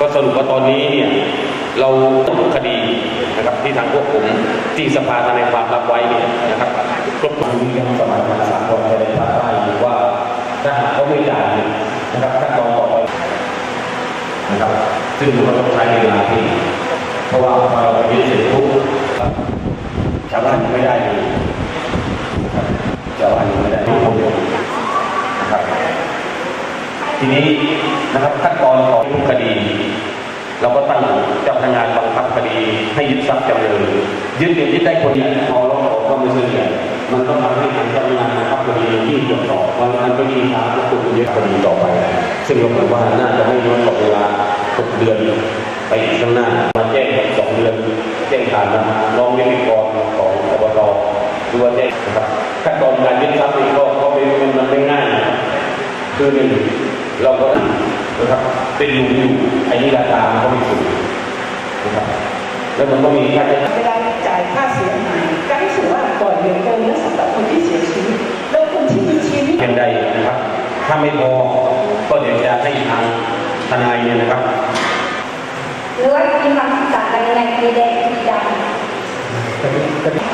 ก็สรุปว่าตอนนี้เนี่ยเราต้องคดีนะครับที่ทางพวกผมที่สภาทนายความรับไว้เนี่ยนะครับครบถ้วนมีการสมัครสากลในภาคใต้หรือว่าถ้าหากเขาไม่จ่ายเนี่ยนะครับขั้นตอนต่อไปนะครับ ซึ่งมันต้องใช้เวลาที่เพราะว่าพอเราไปยึดเสร็จปุ๊บครับชาวบ้านยังไม่ได้เลยชาวบ้านยังไม่ได้ทุกคนนะครับ ทีนี้นะครับขั้นตอนของทุกคดี เราก็ตั้งเจ้าพนักงานบังคับคดีให้ยึดทรัพย์จำเลยยึดเนี่ยยึดได้คนเดียวพอเราขอก็ไม่ซื้อเนี่ยมันก็ทำให้ทางเจ้าพนักงานบังคับคดีที่ตรวจสอบว่ามันไม่มีทางควบคุมยึดคดีต่อไป ซึ่งเราคิดว่าน่าจะไม่น้อยกว่าเวลาหกเดือนไปอีกข้างหน้ามาแจ้งสองเดือนแจ้งผ่านมาน้องนิติกรของอบตหรือว่าแจ้งนะครับขั้นตอนการยึดทรัพย์นี่ก็ก็เป็นมันไม่ง่ายนะคือหนึ่งเราก็ นะครับ เป็นหลุมอยู่ไอ้นี่ราคามันก็ไม่สูงนะครับแล้วมันก็มีค่าใช้จ่ายเวลาจ่ายค่าเสียหายก็รู้สึกว่าก่อนเหลือเกินและสำหรับคนที่เสียชีวิตแล้วคนที่มีชีวิตเพียงใดนะครับ ถ้าไม่พอก็เดี๋ยวจะให้ทางทนายเนี่ยนะครับหรือว่ามีความต่างกันยังไงมีแดงมีดำ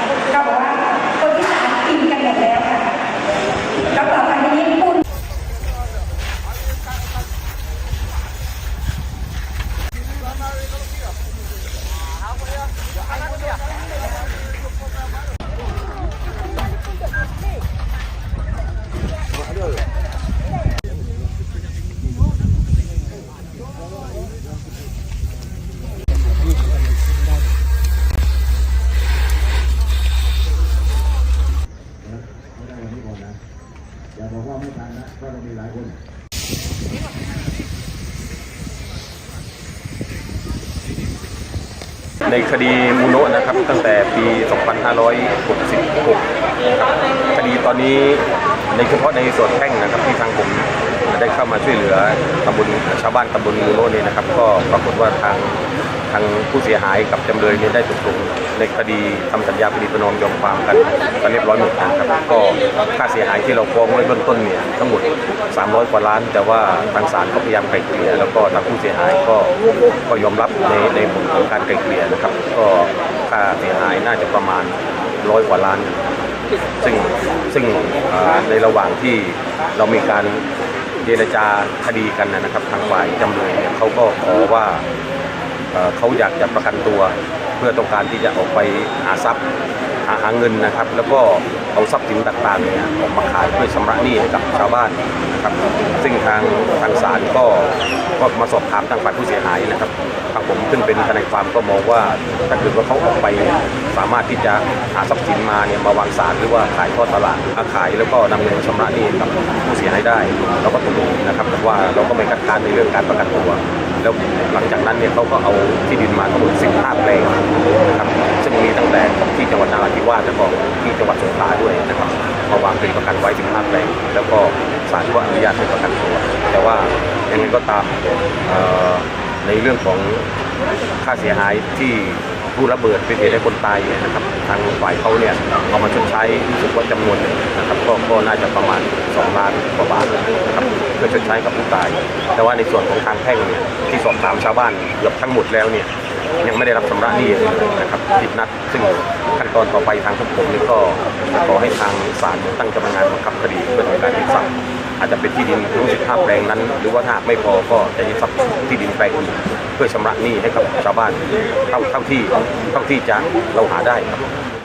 ในคดีมูโนะนะครับ ตั้งแต่ปี 2566 คดีตอนนี้ในเฉพาะในส่วนแพ่งนะครับที่ทางผมได้เข้ามาช่วยเหลือตำบลชาวบ้านตำบลมูโนะเนี่ยนะครับ ก็ปรากฏว่าทางทางผู้เสียหายกับจำเลยเนี่ยได้ตกลง ในคดีทำสัญญาปณีประนอมยอมความกันกันเรียบร้อยหมดนะครับก็ค่าเสียหายที่เราฟ้องไว้เบื้องต้นเนี่ยทั้งหมด 300 กว่าล้าน แต่ว่าทางศาลก็พยายามไกล่เกลี่ยแล้วก็ทางผู้เสียหายก็ก็ยอมรับในในผลของการไกล่เกลี่ยนะครับ ก็ค่าเสียหายน่าจะประมาณร้อยกว่าล้าน ซึ่งซึ่งในระหว่างที่เรามีการเจรจาคดีกันนะครับ ทางฝ่ายจำเลยเนี่ยเขาก็ขอว่าเขาอยากจะประกันตัว เพื่อต้องการที่จะออกไปหาทรัพย์หาหาเงินนะครับ แล้วก็เอาทรัพย์สินต่างๆเนี่ยออกมาขายเพื่อชำระหนี้ให้กับชาวบ้านนะครับ ซึ่งทางทางศาลก็ก็มาสอบถามทางฝ่ายผู้เสียหายนะครับทางผมซึ่งเป็นทนายความก็มองว่าถ้าเกิดว่าเขาออกไปเนี่ยสามารถที่จะหาทรัพย์สินมาเนี่ยมาวางสารหรือว่าขายทอดตลาดาขายแล้วก็นำเงินมาชำระหนี้ให้กับผู้เสียหายได้ เราก็ตกลงนะครับแต่ว่าเราก็ไม่คัดค้านในเรื่องการประกันตัว แล้วหลังจากนั้นเนี่ยเขาก็เอาที่ดินมาทั้งหมด15แปลงนะครับซึ่งมีตั้งแต่ที่จังหวัดนราธิวาสแล้วก็ที่จังหวัดสงขลาด้วยนะครับมาวางเป็นประกันไว้15แปลงแล้วก็ศาลก็อนุญาตให้ประกันตัวแต่ว่ายังไงก็ตามในเรื่องของค่าเสียหายที่ ผู้ระเบิดเป็นเหตุให้คนตายเนี่ยนะครับทางฝ่ายเขาเนี่ยเอามาชดใช้รู้สึกว่าจำนวนนะครับก็ก็น่าจะประมาณ2ล้านกว่าบาทนะครับเพื่อชดใช้กับผู้ตาย แต่ว่าในส่วนของทางแพ่งเนี่ยที่สอบถามชาวบ้านเกือบทั้งหมดแล้วเนี่ยยังไม่ได้รับชำระหนี้เลยนะครับผิดนัด ซึ่งขั้นตอนต่อไปทางพวกผมนี่ก็ขอให้ทางศาลตั้งกรรมการบังคับคดีเพื่อทำการยึดทรัพย์ อาจจะเป็นที่ดินทั้ง15แปลงนั้น หรือว่าถ้าไม่พอก็จะยึดทรัพย์ที่ดินแปลงอื่นเพื่อชำระหนี้ให้กับชาวบ้านเท่าเท่าที่เท่าที่จะเราหาได้ครับ